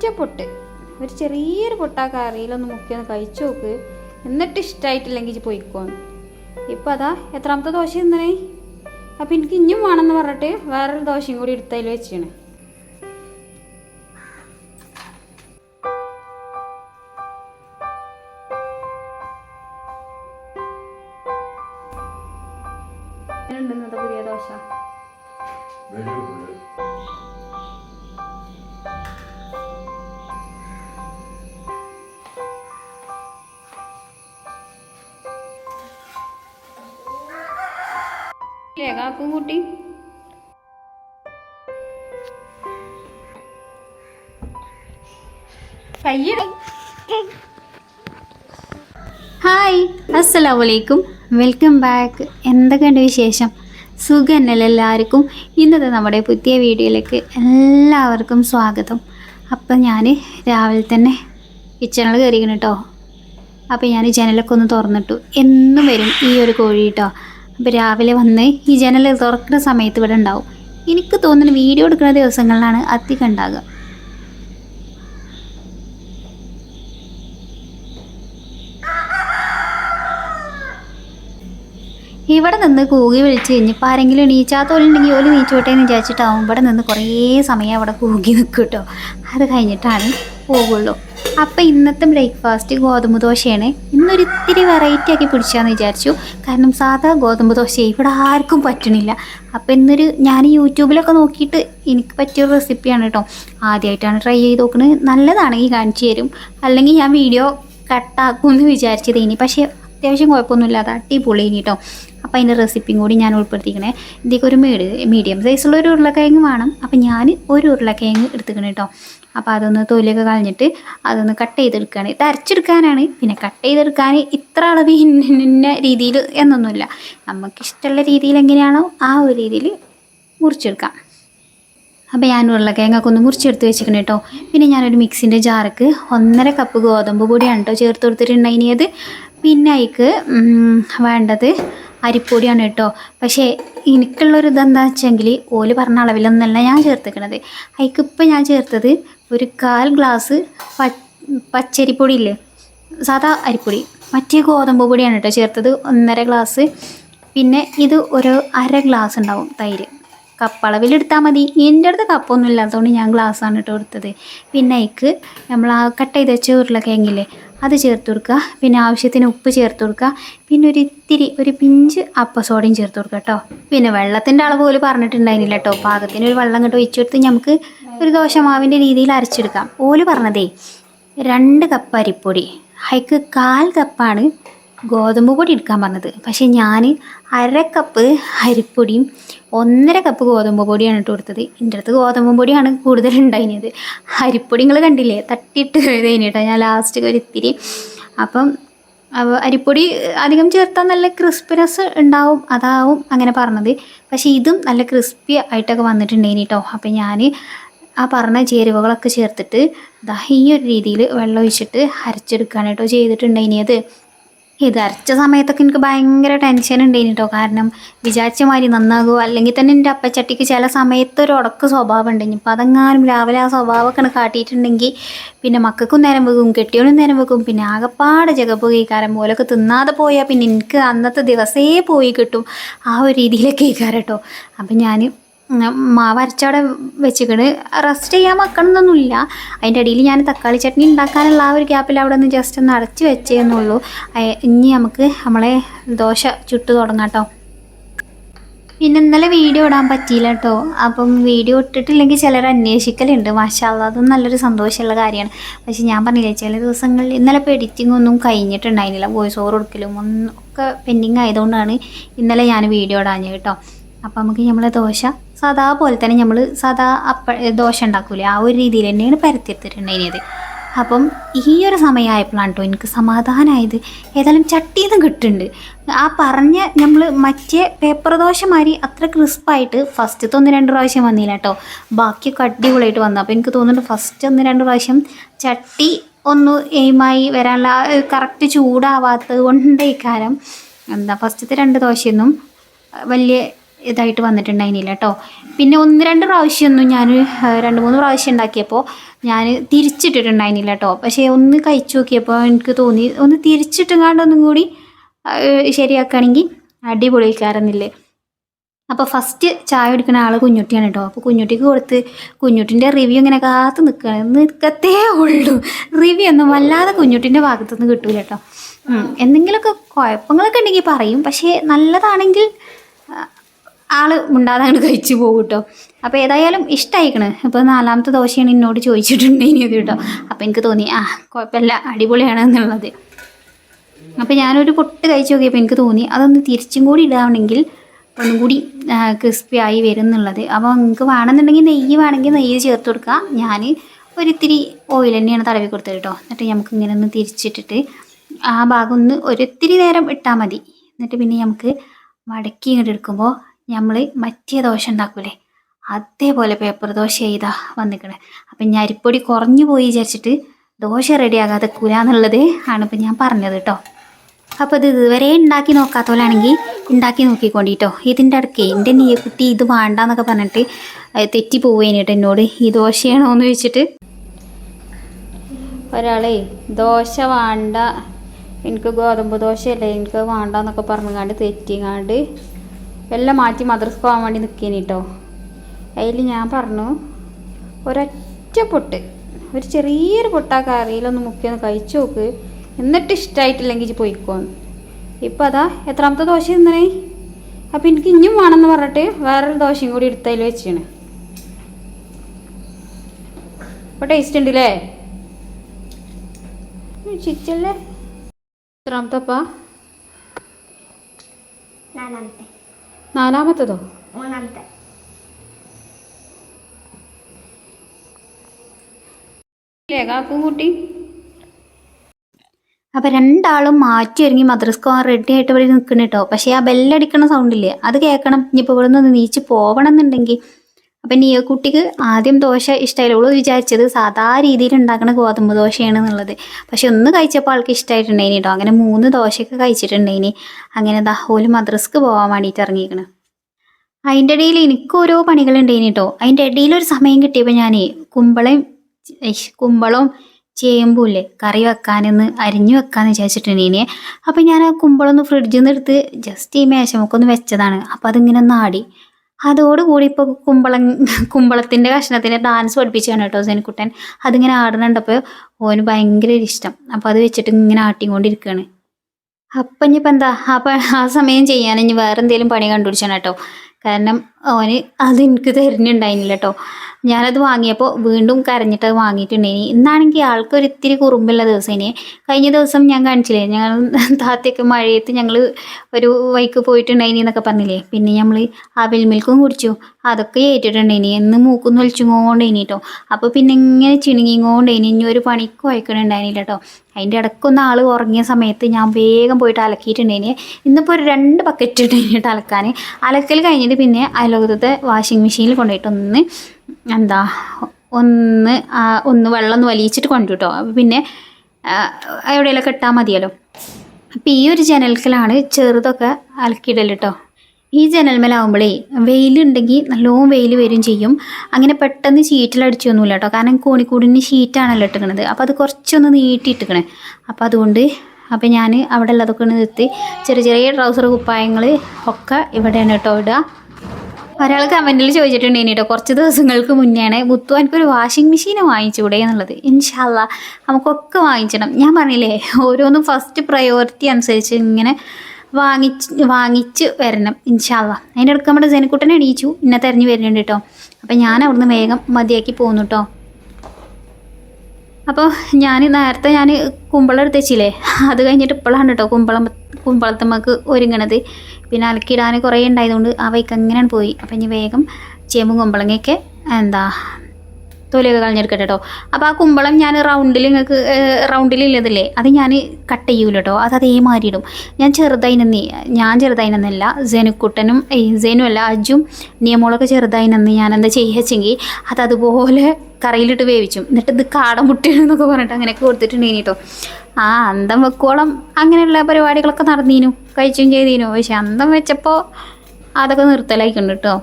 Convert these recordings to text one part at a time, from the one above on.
ഒരൊറ്റ പൊട്ട്. ഒരു ചെറിയൊരു പൊട്ടാ കറിയിലൊന്ന് മുക്കി ഒന്ന് കഴിച്ചു നോക്ക്. എന്നിട്ട് ഇഷ്ടമായിട്ടില്ലെങ്കിൽ പോയിക്കോ ഇപ്പം അതാ എത്രാമത്തെ ദോശ തിന്നണേ? അപ്പം എനിക്ക് ഇനിയും വേണമെന്ന് പറഞ്ഞിട്ട് വേറൊരു ദോശയും കൂടി എടുത്തതിൽ വെച്ചാണ്. പുതിയ ദോശ? ഇല്ലേ കാക്കും കുട്ടി ഹായ് അസ്സലാമലൈക്കും വെൽക്കം ബാക്ക് എന്തൊക്കെയുണ്ട് വിശേഷം? സുഖന്നല്ല എല്ലാവർക്കും? ഇന്നത്തെ നമ്മുടെ പുതിയ വീഡിയോയിലേക്ക് എല്ലാവർക്കും സ്വാഗതം. അപ്പം ഞാൻ രാവിലെ തന്നെ കിച്ചണിൽ കയറിക്കണം കേട്ടോ അപ്പോൾ ഞാൻ ജനലൊക്കെ ഒന്ന് തുറന്നിട്ടു. എന്നും വരും ഈ ഒരു കോഴി കേട്ടോ അപ്പോൾ രാവിലെ വന്ന് ഈ ജനൽ തുറക്കുന്ന സമയത്ത് ഇവിടെ ഉണ്ടാവും. എനിക്ക് തോന്നുന്നു വീഡിയോ എടുക്കുന്ന ദിവസങ്ങളിലാണ് അധികം ഉണ്ടാകുക ഇവിടെ നിന്ന് കൂകി വിളിച്ച് കഴിഞ്ഞപ്പോൾ ആരെങ്കിലും എണീച്ചാത്തോലുണ്ടെങ്കിൽ ഓൽ നീച്ചോട്ടെ എന്ന് വിചാരിച്ചിട്ടാവും. ഇവിടെ നിന്ന് കുറേ സമയം അവിടെ കൂകി നിൽക്കും കേട്ടോ അത് കഴിഞ്ഞിട്ടാണ് പോകുള്ളൂ അപ്പം ഇന്നത്തെ ബ്രേക്ക്ഫാസ്റ്റ് ഗോതമ്പ് ദോശയാണ്. ഇന്നൊരു ഇത്തിരി വെറൈറ്റി ആക്കി പിടിച്ചാന്ന് വിചാരിച്ചു. കാരണം സാധാ ഗോതമ്പ് ദോശ ഇവിടെ ആർക്കും പറ്റണില്ല. അപ്പം ഇന്നൊരു ഞാൻ യൂട്യൂബിലൊക്കെ നോക്കിയിട്ട് എനിക്ക് പറ്റിയൊരു റെസിപ്പിയാണ് കേട്ടോ ആദ്യമായിട്ടാണ് ട്രൈ ചെയ്ത് നോക്കുന്നത് നല്ലതാണെങ്കിൽ കാണിച്ചു തരും. അല്ലെങ്കിൽ ഞാൻ വീഡിയോ കട്ടാക്കുമെന്ന് വിചാരിച്ചത് ഇനി പക്ഷേ അത്യാവശ്യം കുഴപ്പമൊന്നുമില്ലാതെ അടിപൊളി ഇനി കേട്ടോ അപ്പോൾ അതിന്റെ റെസിപ്പിയും കൂടി ഞാൻ ഉൾപ്പെടുത്തിക്കണേ. ഇതിലേക്ക് ഒരു മീഡ് മീഡിയം സൈസുള്ള ഒരു ഉരുളക്കിഴങ്ങ് വേണം. അപ്പോൾ ഞാൻ ഒരു ഉരുളക്കിഴങ്ങ് എടുത്തുക്കണം കേട്ടോ. അപ്പോൾ അതൊന്ന് തൊലിയൊക്കെ കളഞ്ഞിട്ട് അതൊന്ന് കട്ട് ചെയ്തെടുക്കുകയാണ് ഇത് അരച്ചെടുക്കാനാണ്. പിന്നെ കട്ട് ചെയ്തെടുക്കാൻ ഇത്ര അളവ് ഇന്ന രീതിയിൽ എന്നൊന്നുമില്ല. നമുക്കിഷ്ടമുള്ള രീതിയിൽ എങ്ങനെയാണോ ആ ഒരു രീതിയിൽ മുറിച്ചെടുക്കാം. അപ്പോൾ ഞാൻ ഉരുളക്കിഴങ്ങൊക്കെ ഒന്ന് മുറിച്ചെടുത്ത് വെച്ചിരിക്കണം കേട്ടോ. പിന്നെ ഞാനൊരു മിക്സിന്റെ ജാർക്ക് ഒന്നര കപ്പ് ഗോതമ്പ് പൊടിയാണ് കേട്ടോ ചേർത്ത് കൊടുത്തിട്ടുണ്ടായിനിയത് പിന്നെ അതിക്ക് വേണ്ടത് അരിപ്പൊടിയാണ് കേട്ടോ. പക്ഷേ എനിക്കുള്ളൊരു ഇതെന്താ വെച്ചെങ്കിൽ ഓൽ പറഞ്ഞ അളവിലൊന്നല്ല ഞാൻ ചേർത്തിക്കണത്. അതിക്ക് ഇപ്പം ഞാൻ ചേർത്തത് ഒരു കാൽ ഗ്ലാസ് പച്ചരിപ്പൊടി ഇല്ലേ സാധാ അരിപ്പൊടി. മറ്റേ ഗോതമ്പ് പൊടിയാണ് കേട്ടോ ചേർത്തത് ഒന്നര ഗ്ലാസ്. പിന്നെ ഇത് ഒരു അര ഗ്ലാസ് ഉണ്ടാവും തൈര്. കപ്പളവിലെടുത്താൽ മതി. എന്റെ അടുത്ത് കപ്പൊന്നും ഇല്ലാത്തതുകൊണ്ട് ഞാൻ ഗ്ലാസ്സാണ് കേട്ടോ എടുത്തത്. പിന്നെ അതിക്ക് നമ്മൾ ആ കട്ട് ചെയ്ത് വെച്ച ഉരുളക്കിഴങ്ങില്ലേ അത് ചേർത്ത് കൊടുക്കുക. പിന്നെ ആവശ്യത്തിന് ഉപ്പ് ചേർത്ത് കൊടുക്കുക. പിന്നെ ഒരു ഇത്തിരി ഒരു പിഞ്ച് അപ്പസോഡയും ചേർത്ത് കൊടുക്കുക കേട്ടോ. പിന്നെ വെള്ളത്തിന്റെ അളവ് പോലും പറഞ്ഞിട്ടുണ്ടായിരുന്നില്ല കേട്ടോ. പാകത്തിന് ഒരു വെള്ളം കേട്ടോ ഒഴിച്ചു കൊടുത്ത് നമുക്ക് ഒരു ദോശമാവിന്റെ രീതിയിൽ അരച്ചെടുക്കാം. ഓൽ പറഞ്ഞതേ രണ്ട് കപ്പ് അരിപ്പൊടി അയക്ക് കാൽ കപ്പാണ് ഗോതമ്പ് പൊടി എടുക്കാൻ പറഞ്ഞത്. പക്ഷേ ഞാൻ അര കപ്പ് അരിപ്പൊടിയും ഒന്നര കപ്പ് ഗോതമ്പ് പൊടിയാണ് ഇട്ട് കൊടുത്തത്. എന്റെ അടുത്ത് ഗോതമ്പ് പൊടിയാണ് കൂടുതൽ ഉണ്ടായിരുന്നത് അരിപ്പൊടി നിങ്ങൾ കണ്ടില്ലേ? തട്ടിയിട്ട് കഴിഞ്ഞിട്ടോ ഞാൻ ലാസ്റ്റ് ഒരു ഇത്തിരി അപ്പം അരിപ്പൊടി അധികം ചേർത്താൽ നല്ല ക്രിസ്പിനെസ് ഉണ്ടാവും അതാവും അങ്ങനെ പറഞ്ഞത്. പക്ഷേ ഇതും നല്ല ക്രിസ്പി ആയിട്ടൊക്കെ വന്നിട്ടുണ്ടായിരുന്നു കേട്ടോ. അപ്പം ഞാൻ ആ പറഞ്ഞ ചേരുവകളൊക്കെ ചേർത്തിട്ട് ദാ ഈ ഒരു രീതിയിൽ വെള്ളം ഒഴിച്ചിട്ട് അരച്ചെടുക്കുകയാണ് കേട്ടോ ഇത് അരച്ച സമയത്തൊക്കെ എനിക്ക് ഭയങ്കര ടെൻഷൻ ഉണ്ടായിന് കേട്ടോ കാരണം വിചാരിച്ച മാതിരി നന്നാകുമോ അല്ലെങ്കിൽ തന്നെ എന്റെ അപ്പച്ചട്ടിക്ക് ചില സമയത്ത് ഒരു ഉടക്ക് സ്വഭാവം ഉണ്ട് ഇനിയിപ്പോൾ അതെങ്ങാനും രാവിലെ ആ സ്വഭാവമൊക്കെ കാട്ടിയിട്ടുണ്ടെങ്കിൽ പിന്നെ മക്കൾക്കും നേരം വെക്കും കെട്ടിയോനും നേരം വെക്കും. പിന്നെ ആകപ്പാടെ കാരം പോലൊക്കെ തിന്നാതെ പോയാൽ പിന്നെ എനിക്ക് അന്നത്തെ ദിവസേ പോയി കിട്ടും ആ ഒരു രീതിയിലൊക്കെ കേൾക്കാറ് കേട്ടോ. അപ്പം ഞാൻ മാവ് അരച്ചവിടെ വെച്ചിക്കണ്. റെസ്റ്റ് ചെയ്യാൻ വെക്കണമെന്നൊന്നുമില്ല അതിന്റെ ഇടയിൽ ഞാൻ തക്കാളി ചട്നി ഉണ്ടാക്കാനുള്ള ആ ഒരു ഗ്യാപ്പിൽ അവിടെ നിന്ന് ജസ്റ്റ് ഒന്ന് അടച്ച് വെച്ചേന്നുള്ളൂ. ഇനി നമുക്ക് നമ്മളെ ദോശ ചുട്ട് തുടങ്ങാം കേട്ടോ. പിന്നെ ഇന്നലെ വീഡിയോ ഇടാൻ പറ്റിയില്ല കേട്ടോ. അപ്പം വീഡിയോ ഇട്ടിട്ടില്ലെങ്കിൽ ചിലർ അന്വേഷിക്കലുണ്ട്. മാഷാല്ല അതും നല്ലൊരു സന്തോഷമുള്ള കാര്യമാണ്. പക്ഷെ ഞാൻ പറഞ്ഞില്ലേ ചില ദിവസങ്ങളിൽ ഇന്നലെ ഇപ്പോൾ എഡിറ്റിംഗ് ഒന്നും കഴിഞ്ഞിട്ടുണ്ടായിരുന്നില്ല. വോയിസ് ഓവർ കൊടുക്കലും ഒന്നും ഒക്കെ പെൻഡിങ് ആയതുകൊണ്ടാണ് ഇന്നലെ ഞാൻ വീഡിയോ ഇടാഞ്ഞത് കേട്ടോ. അപ്പം നമുക്ക് നമ്മളെ ദോശ സാധാ പോലെ തന്നെ നമ്മൾ സാധാ അപ്പ ദോശ ഉണ്ടാക്കൂലേ ആ ഒരു രീതിയിൽ തന്നെയാണ് പരത്തിയെടുത്തിട്ടുണ്ടായിരുന്നത്. അപ്പം ഈ ഒരു സമയമായപ്പോഴാണ് കേട്ടോ എനിക്ക് സമാധാനമായത് ഏതായാലും ചട്ടിന്ന് കിട്ടുന്നുണ്ട്. ആ പറഞ്ഞ നമ്മൾ മറ്റേ പേപ്പർ ദോശ മാതിരി അത്ര ക്രിസ്പായിട്ട് ഫസ്റ്റത്തെ ഒന്ന് രണ്ട് പ്രാവശ്യം വന്നില്ല കേട്ടോ ബാക്കിയൊക്കെ അടിപൊളിയായിട്ട് വന്നു. അപ്പോൾ എനിക്ക് തോന്നുന്നുണ്ട് ഫസ്റ്റ് ഒന്ന് രണ്ട് പ്രാവശ്യം ചട്ടി ഒന്ന് എയിമായി വരാനുള്ള കറക്റ്റ് ചൂടാവാത്തത് കൊണ്ടേ ഇക്കാരം എന്താ ഫസ്റ്റത്തെ രണ്ട് ദോശയൊന്നും വലിയ ഇതായിട്ട് വന്നിട്ടുണ്ടായിരുന്നില്ല കേട്ടോ പിന്നെ ഒന്ന് രണ്ട് പ്രാവശ്യമൊന്നും ഞാൻ രണ്ട് മൂന്ന് പ്രാവശ്യം ഉണ്ടാക്കിയപ്പോൾ ഞാൻ തിരിച്ചിട്ടിട്ടുണ്ടായിരുന്നില്ല കേട്ടോ പക്ഷേ ഒന്ന് കഴിച്ചു നോക്കിയപ്പോൾ എനിക്ക് തോന്നി ഒന്ന് തിരിച്ചിട്ടുങ്ങാണ്ട് ഒന്നും കൂടി ശരിയാക്കുകയാണെങ്കിൽ അടിപൊളി അടിപൊളിക്കാരെന്നില്ലേ അപ്പോൾ ഫസ്റ്റ് ചായ കുടിക്കുന്ന ആൾ കുഞ്ഞുട്ടിയാണ് കേട്ടോ അപ്പോൾ കുഞ്ഞുട്ടിക്ക് കൊടുത്ത് കുഞ്ഞുട്ടിന്റെ റിവ്യൂ ഇങ്ങനെ കാത്ത് നിൽക്കുകയാണ് നിൽക്കത്തേ ഉള്ളൂ. റിവ്യൂ ഒന്നും വല്ലാതെ കുഞ്ഞുട്ടിന്റെ ഭാഗത്തുനിന്ന് കിട്ടൂല കേട്ടോ. എന്തെങ്കിലുമൊക്കെ കുഴപ്പങ്ങളൊക്കെ ഉണ്ടെങ്കിൽ പറയും. പക്ഷേ നല്ലതാണെങ്കിൽ ആ, ആൾ മുണ്ടാതെ കഴിച്ചു പോകും കേട്ടോ അപ്പോൾ ഏതായാലും ഇഷ്ടമായിക്കണ് ഇപ്പോൾ നാലാമത്തെ ദോശയാണ് എന്നോട് ചോദിച്ചിട്ടുണ്ടെങ്കിൽ കേട്ടോ. അപ്പോൾ എനിക്ക് തോന്നി ആ കുഴപ്പമില്ല അടിപൊളിയാണ് എന്നുള്ളത്. അപ്പോൾ ഞാനൊരു പൊട്ട് കഴിച്ചു നോക്കിയപ്പോൾ എനിക്ക് തോന്നി അതൊന്ന് തിരിച്ചും കൂടി ഇടാണെങ്കിൽ ഒന്നും കൂടി ക്രിസ്പി ആയി വരും എന്നുള്ളത്. അപ്പോൾ നിങ്ങൾക്ക് വേണമെന്നുണ്ടെങ്കിൽ നെയ്യ് വേണമെങ്കിൽ നെയ്യ് ചേർത്ത് കൊടുക്കുക ഞാൻ ഒരിത്തിരി ഓയിൽ തന്നെയാണ് തടവി കൊടുത്തത് കേട്ടോ. എന്നിട്ട് നമുക്ക് ഇങ്ങനെ ഒന്ന് തിരിച്ചിട്ടിട്ട് ആ ഭാഗം ഒന്ന് ഒരിത്തിരി നേരം ഇട്ടാൽ മതി. എന്നിട്ട് പിന്നെ നമുക്ക് മടക്കി ഇങ്ങോട്ട് എടുക്കുമ്പോൾ നമ്മൾ മറ്റേ ദോശ ഉണ്ടാക്കൂലേ? അതേപോലെ പേപ്പർ ദോശ ചെയ്താ വന്നിക്കണേ. അപ്പം ഞാൻ അരിപ്പൊടി കുറഞ്ഞു പോയി വിചാരിച്ചിട്ട് ദോശ റെഡിയാകാതെ കൂല എന്നുള്ളത് ആണ് ഇപ്പം ഞാൻ പറഞ്ഞത് കേട്ടോ അപ്പോൾ ഇത് ഇതുവരെ ഉണ്ടാക്കി നോക്കാത്തവരാണെങ്കിൽ ഉണ്ടാക്കി നോക്കിക്കൊണ്ടിട്ടോ ഇതിന്റെ അടുക്കേ എന്റെ നീ കുട്ടി ഇത് വേണ്ടെന്നൊക്കെ പറഞ്ഞിട്ട് തെറ്റി പോവേനിട്ട് എന്നോട്. ഈ ദോശയാണോ എന്ന് ചോദിച്ചിട്ട്. ഒരാളെ ദോശ വേണ്ട എനിക്ക് ഗോതമ്പ് ദോശയല്ലേ എനിക്ക് വേണ്ടെന്നൊക്കെ പറഞ്ഞുകൊണ്ട് തെറ്റിങ്ങാണ്ട് എല്ലാം മാറ്റി മദ്രസ് പോകാൻ വേണ്ടി നിൽക്കേനി കേട്ടോ അതിൽ ഞാൻ പറഞ്ഞു ഒരൊറ്റ പൊട്ട് ഒരു ചെറിയൊരു പൊട്ടാ കറിയിലൊന്ന് മുക്കിയൊന്ന് കഴിച്ചു നോക്ക്. എന്നിട്ട് ഇഷ്ടമായിട്ടില്ലെങ്കിൽ പോയിക്കോന്ന് ഇപ്പം അതാ എത്രാമത്തെ ദോശ തിന്നണേ? അപ്പം എനിക്ക് ഇനിയും വേണമെന്ന് പറഞ്ഞിട്ട് വേറൊരു ദോശയും കൂടി എടുത്തതിൽ വെച്ചാണ്. ഇപ്പം ടേസ്റ്റ് ഉണ്ടല്ലേ? ചിച്ചല്ലേ? എത്രാമത്തപ്പാ നാലാമത്തെ. നാലാമത്തതോ? മൂന്നാമത്തെ. ഇല്ലേ കാക്കും അപ്പൊ രണ്ടാളും മാറ്റി ഒരുങ്ങി മദ്രസ്ക്ക് പോകാൻ റെഡി ആയിട്ട് ഇവിടെ നിൽക്കണം കേട്ടോ പക്ഷെ ആ ബെല്ലടിക്കണ സൗണ്ടില്ലേ അത് കേൾക്കണം. ഇനിയിപ്പോൾ ഇവിടെ നിന്ന് നീച്ച് പോവണം എന്നുണ്ടെങ്കിൽ അപ്പം നീ കുട്ടിക്ക് ആദ്യം ദോശ ഇഷ്ടമായില്ല ഓൾ വിചാരിച്ചത് സാധാ രീതിയിൽ ഉണ്ടാക്കുന്ന ഗോതമ്പ് ദോശയാണ് എന്നുള്ളത് പക്ഷെ ഒന്ന് കഴിച്ചപ്പോൾ ആൾക്ക് ഇഷ്ടമായിട്ടുണ്ടായിനി കേട്ടോ അങ്ങനെ മൂന്ന് ദോശയൊക്കെ കഴിച്ചിട്ടുണ്ടായിനി. അങ്ങനെ ദാ ഓൽ മദ്രസ്ക്ക് പോകാൻ വേണ്ടിയിട്ട് ഇറങ്ങിയിരിക്കണം അതിന്റെ ഇടയിൽ എനിക്ക് ഓരോ പണികളുണ്ടായിനി കേട്ടോ അതിന്റെ ഇടയിൽ ഒരു സമയം കിട്ടിയപ്പോൾ ഞാൻ കുമ്പളയും കുമ്പളവും ചേമ്പൂല്ലേ കറി വെക്കാനെന്ന് അരിഞ്ഞു വെക്കാന്ന് വിചാരിച്ചിട്ടുണ്ടേനെ അപ്പം ഞാൻ ആ കുമ്പളൊന്ന് ഫ്രിഡ്ജിൽ നിന്ന് എടുത്ത് ജസ്റ്റ് ഈ മേശമൊക്കെ ഒന്ന് വെച്ചതാണ്. അപ്പം അതിങ്ങനെ നാടി അതോടുകൂടി ഇപ്പോൾ കുമ്പളം കുമ്പളത്തിന്റെ കഷ്ണത്തിന്റെ ഡാൻസ് പഠിപ്പിച്ചാണ് കേട്ടോ സെനിക്കുട്ടൻ അതിങ്ങനെ ആടുന്നുണ്ടപ്പോൾ ഓന് ഭയങ്കര ഇഷ്ടം. അപ്പോൾ അത് വെച്ചിട്ട് ഇങ്ങനെ ആട്ടിക്കൊണ്ടിരിക്കുകയാണ് അപ്പം ഇനിയിപ്പോൾ എന്താ അപ്പം ആ സമയം ചെയ്യാൻ ഇനി വേറെ എന്തെങ്കിലും പണി കണ്ടുപിടിച്ചാണ് കേട്ടോ. കാരണം ഓന് അത് എനിക്ക് തരുന്നുണ്ടായിരുന്നില്ല കേട്ടോ ഞാനത് വാങ്ങിയപ്പോൾ വീണ്ടും കരഞ്ഞിട്ട് അത് വാങ്ങിയിട്ടുണ്ടായിനി. ഇന്നാണെങ്കിൽ ആൾക്ക് ഇത്തിരി കുറുമ്പുള്ള ദിവസം ഇനി കഴിഞ്ഞ ദിവസം ഞാൻ കാണിച്ചില്ലേ ഞങ്ങൾ താത്തയൊക്കെ മഴയത്ത് ഞങ്ങൾ ഒരു വൈക്ക് പോയിട്ടുണ്ടായിനി എന്നൊക്കെ പറഞ്ഞില്ലേ. പിന്നെ നമ്മൾ ആ മിൽക്കും കുടിച്ചു. അതൊക്കെ ഏറ്റിട്ടുണ്ടായിനി. എന്ന് മൂക്കുന്ന് വലിച്ചുകൊണ്ടേനി കേട്ടോ അപ്പോൾ പിന്നെ ഇങ്ങനെ ചിണുങ്ങിക്കൊണ്ടേനി. ഇനി ഒരു പണിക്ക് അയക്കണുണ്ടായിരുന്നില്ല കേട്ടോ അതിന്റെ ഇടയ്ക്കൊന്ന് ആൾ ഉറങ്ങിയ സമയത്ത് ഞാൻ വേഗം പോയിട്ട് അലക്കിയിട്ടുണ്ടായിനി. ഇന്നിപ്പോൾ ഒരു രണ്ട് ബക്കറ്റ് ഉണ്ടായിട്ട് അലക്കാൻ. അലക്കൽ കഴിഞ്ഞിട്ട് പിന്നെ അയലോകത്തെ വാഷിംഗ് മെഷീനിൽ കൊണ്ടുപോയിട്ട് ഒന്ന് എന്താ ഒന്ന് ഒന്ന് വെള്ളം ഒന്ന് വലിയിച്ചിട്ട് കൊണ്ടു കേട്ടോ പിന്നെ എവിടെയെല്ലാം ഇട്ടാൽ മതിയല്ലോ. അപ്പോൾ ഈ ഒരു ജനൽക്കലാണ് ചെറുതൊക്കെ അലക്കിയിടൽ കേട്ടോ ഈ ജനൽമലാവുമ്പോഴേ വെയിലുണ്ടെങ്കിൽ നല്ലോണം വെയിൽ വരും ചെയ്യും. അങ്ങനെ പെട്ടെന്ന് ഷീറ്റിലടിച്ചൊന്നുമില്ല കേട്ടോ കാരണം കോണിക്കൂടിന് ഷീറ്റാണല്ലോ ഇട്ടിക്കണത്. അപ്പോൾ അത് കുറച്ചൊന്ന് നീട്ടി ഇട്ടുക്കണേ. അപ്പോൾ അതുകൊണ്ട് അപ്പോൾ ഞാൻ അവിടെ ഉള്ളതൊക്കെ നിർത്തി. ചെറിയ ചെറിയ ട്രൗസർ കുപ്പായങ്ങൾ ഒക്കെ ഇവിടെയാണ് കേട്ടോ ഇടുക. ഒരാൾ കമന്റിൽ ചോദിച്ചിട്ടുണ്ട് ഇനി കേട്ടോ കുറച്ച് ദിവസങ്ങൾക്ക് മുന്നെയാണ് മുത്തു എനിക്കൊരു വാഷിംഗ് മെഷീൻ വാങ്ങിച്ചുകൂടെ എന്നുള്ളത്. ഇൻഷാല്ല നമുക്കൊക്കെ വാങ്ങിച്ചണം ഞാൻ പറഞ്ഞില്ലേ ഓരോന്നും ഫസ്റ്റ് പ്രയോറിറ്റി അനുസരിച്ച് ഇങ്ങനെ വാങ്ങിച്ച് വാങ്ങിച്ച് വരണം ഇൻഷാല്ല അതിന്റെ ഇടയ്ക്ക് നമ്മുടെ ജനക്കുട്ടനെ എണീച്ചു ഇന്നെ തെരഞ്ഞു വരുന്നുണ്ട് കേട്ടോ അപ്പം ഞാൻ അവിടുന്ന് വേഗം മതിയാക്കി പോന്നു കേട്ടോ അപ്പോൾ ഞാൻ നേരത്തെ ഞാൻ കുമ്പളം എടുത്ത് വെച്ചില്ലേ അത് കഴിഞ്ഞിട്ട് ഇപ്പോഴാണ് കേട്ടോ കുമ്പളം കുമ്പളത്തമ്മക്ക് ഒരുങ്ങണത്. പിന്നെ അലക്കിയിടാൻ കുറേ ഉണ്ടായതുകൊണ്ട് ആ വൈക്ക് അങ്ങനെയാണ് പോയി. അപ്പം ഇനി വേഗം ചേമ്പും കുമ്പളങ്ങയൊക്കെ എന്താ തൊലിയൊക്കെ കളഞ്ഞെടുക്കട്ടെ കേട്ടോ അപ്പോൾ ആ കുമ്പളം ഞാൻ റൗണ്ടിൽ നിങ്ങൾക്ക് റൗണ്ടിലുള്ളതില്ലേ അത് ഞാൻ കട്ട് ചെയ്യൂല കേട്ടോ അത് അതേമാതിരി ഇടും ഞാൻ ചെറുതായിനെന്ന് ഞാൻ ചെറുതായിനെന്നല്ല ജനുക്കുട്ടനും ഏയ് ജനു അല്ല അജും നിയമോളൊക്കെ ചെറുതായിനെന്ന് ഞാൻ എന്താ ചെയ്യുകയെങ്കിൽ അത് അതുപോലെ കറിയിലിട്ട് വേവിച്ചും. എന്നിട്ട് ഇത് കാട മുട്ടിയെന്നൊക്കെ പറഞ്ഞിട്ട് അങ്ങനെയൊക്കെ കൊടുത്തിട്ടുണ്ടെങ്കിൽ കേട്ടോ ആ അന്തം വെക്കോളം. അങ്ങനെയുള്ള പരിപാടികളൊക്കെ നടന്നീനു. കഴിച്ചും ചെയ്തീനു. പക്ഷെ അന്തം വെച്ചപ്പോൾ അതൊക്കെ നിർത്തലായിക്കുണ്ട് കേട്ടോ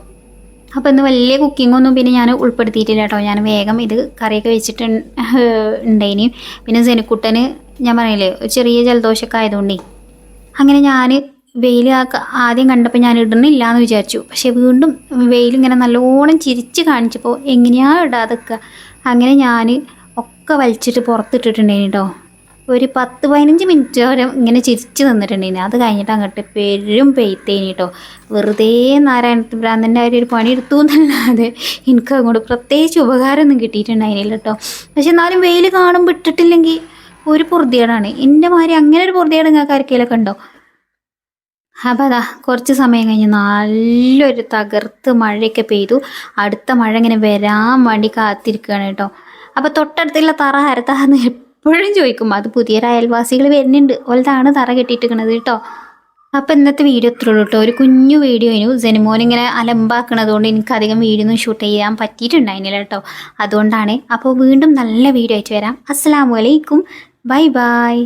അപ്പോൾ ഇന്ന് വലിയ കുക്കിംഗ് ഒന്നും പിന്നെ ഞാൻ ഉൾപ്പെടുത്തിയിട്ടില്ല കേട്ടോ. ഞാൻ വേഗം ഇത് കറിയൊക്കെ വെച്ചിട്ട് ഉണ്ടായിനി പിന്നെ സെനിക്കുട്ടന് ഞാൻ പറയില്ലേ ചെറിയ ജലദോഷമൊക്കെ ആയതുകൊണ്ടേ. അങ്ങനെ ഞാൻ വെയിൽ ആദ്യം കണ്ടപ്പോൾ ഞാൻ ഇടണില്ല എന്ന് വിചാരിച്ചു. പക്ഷേ വീണ്ടും വെയിൽ ഇങ്ങനെ നല്ലോണം ചിരിച്ച് കാണിച്ചപ്പോൾ എങ്ങനെയാണ് ഇടാതൊക്കെ? അങ്ങനെ ഞാൻ ഒക്കെ വലിച്ചിട്ട് പുറത്തിട്ടിട്ടുണ്ടായിരുന്നു കേട്ടോ ഒരു പത്ത് പതിനഞ്ച് മിനിറ്റ് വരെ ഇങ്ങനെ ചിരിച്ച് നിന്നിട്ടുണ്ടായിന് അത് കഴിഞ്ഞിട്ട് അങ്ങോട്ട് പെരും പെയ്ത്തേനി കേട്ടോ വെറുതെ നാരായണത്തിൻ ഭ്രാന്തന്റെ ആ ഒരു പണി എടുത്തു എന്നല്ലാതെ എനിക്ക് അങ്ങോട്ട് പ്രത്യേകിച്ച് ഉപകാരമൊന്നും കിട്ടിയിട്ടുണ്ടായിരുന്നില്ല കേട്ടോ പക്ഷെ എന്നാലും വെയിൽ കാണുമ്പോൾ ഇട്ടിട്ടില്ലെങ്കിൽ ഒരു പൊറുതിയേടാണ് എന്റെ മാതിരി അങ്ങനെ ഒരു പൊറുതിയേട് നിങ്ങൾക്ക് ആർക്കെങ്കിലൊക്കെ ഉണ്ടോ? അപ്പം അതാ കുറച്ച് സമയം കഴിഞ്ഞ് നല്ലൊരു തകർത്ത് മഴയൊക്കെ പെയ്തു. അടുത്ത മഴ ഇങ്ങനെ വരാൻ വേണ്ടി കാത്തിരിക്കുകയാണ് കേട്ടോ അപ്പോൾ തൊട്ടടുത്തുള്ള തറ ഹരത്താന്ന് എപ്പോഴും ചോദിക്കും അത് പുതിയൊരു അയൽവാസികൾ വരുന്നുണ്ട്. ഓലതാണ് തറ കെട്ടിയിട്ടിരിക്കണത് കേട്ടോ അപ്പം ഇന്നത്തെ വീഡിയോ ഇത്രേ ഉള്ളൂ കേട്ടോ ഒരു കുഞ്ഞു വീഡിയോ ഇനി ജനിമോൻ ഇങ്ങനെ അലമ്പാക്കണത് കൊണ്ട് എനിക്ക് അധികം വീഡിയോ ഒന്നും ഷൂട്ട് ചെയ്യാൻ പറ്റിയിട്ടുണ്ടായിരുന്നില്ല കേട്ടോ അതുകൊണ്ടാണ്. അപ്പോൾ വീണ്ടും നല്ല വീഡിയോ ആയിട്ട് വരാം. അസ്സാം വലൈക്കും ബൈ ബൈ.